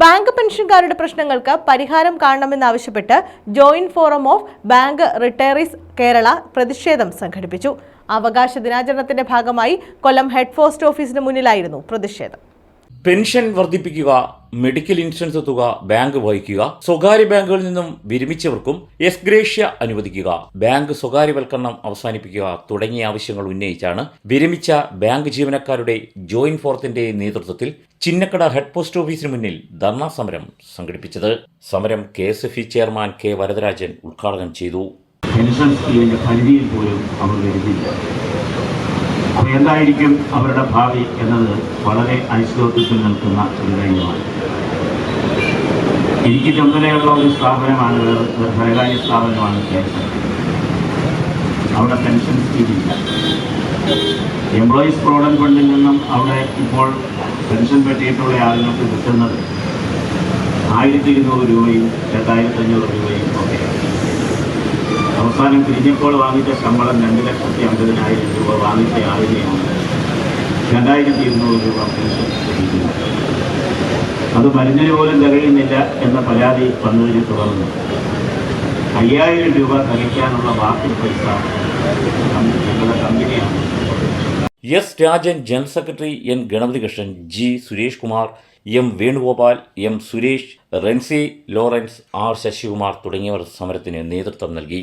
Bank പെൻഷൻകാരുടെ പ്രശ്നങ്ങൾക്ക് പരിഹാരം കാണണമെന്നാവശ്യപ്പെട്ട് joint forum of bank retirees Kerala പ്രതിഷേധം സംഘടിപ്പിച്ചു. അവകാശ ദിനാചരണത്തിന്റെ ഭാഗമായി കൊല്ലം ഹെഡ് പോസ്റ്റ് ഓഫീസിന് മുന്നിലായിരുന്നു പ്രതിഷേധം. പെൻഷൻ വർദ്ധിപ്പിക്കുക മെഡിക്കൽ ഇൻഷുറൻസ് തുക ബാങ്ക് വഹിക്കുക സ്വകാര്യ ബാങ്കുകളിൽ നിന്നും വിരമിച്ചവർക്കും എസ്ഗ്രേഷ്യ അനുവദിക്കുക. ബാങ്ക് സ്വകാര്യവൽക്കരണം അവസാനിപ്പിക്കുക തുടങ്ങിയ ആവശ്യങ്ങൾ ഉന്നയിച്ചാണ് വിരമിച്ച ബാങ്ക് ജീവനക്കാരുടെ ജോയിന്റ് ഫോറത്തിന്റെ നേതൃത്വത്തിൽ ചിന്നക്കട ഹെഡ് പോസ്റ്റ് ഓഫീസിന് മുന്നിൽ ധർണാ സമരം സംഘടിപ്പിച്ചത്. സമരം K S F E chairman K Varadarajan ഉദ്ഘാടനം ചെയ്തു. പെൻഷൻ പരിധിയിൽ പോലും അവർ അപ്പോൾ എന്തായിരിക്കും അവരുടെ ഭാവി എന്നത് വളരെ അനിശ്ചിതത്വത്തിൽ നിൽക്കുന്ന ഒരു കാര്യമാണ്. എനിക്ക് ചുമതലയുള്ള ഒരു സ്ഥാപനമാണ് ധനകാര്യ സ്ഥാപനമാണ് കെ അവിടെ പെൻഷൻ സ്കീമില്ല. എംപ്ലോയീസ് പ്രോവിഡന്റ് ഫണ്ടിൽ നിന്നും അവിടെ ഇപ്പോൾ പെൻഷൻ പറ്റിയിട്ടുള്ള ആളുകൾക്ക് കിട്ടുന്നത് ആയിരത്തി ഇരുന്നൂറ് രൂപയും രണ്ടായിരത്തി അഞ്ഞൂറ് രൂപയും ഒക്കെയാണ് അവസാനം പിരിഞ്ഞപ്പോൾ വാങ്ങിച്ച ശമ്പളം രണ്ട് ലക്ഷത്തി അമ്പതിനായിരം രൂപ വാങ്ങിച്ച ആളിനെയാണ് രണ്ടായിരത്തി ഇരുന്നൂറ് രൂപ പെൻഷൻ ലഭിക്കുന്നത് അത് മരുന്നിന് പോലും തികയുന്നില്ല എന്ന പരാതി വന്നതിനെ തുടർന്ന് അയ്യായിരം രൂപ തികയ്ക്കാനുള്ള ബാക്കി പൈസ ഞങ്ങളുടെ കമ്പനിയാണ്. S Rajan general secretary N Ganapathi Krishnan G Suresh Kumar M Venugopal M Suresh Rency Lawrence R Sasikumar തുടങ്ങിയവർ സമരത്തിന് നേതൃത്വം നൽകി.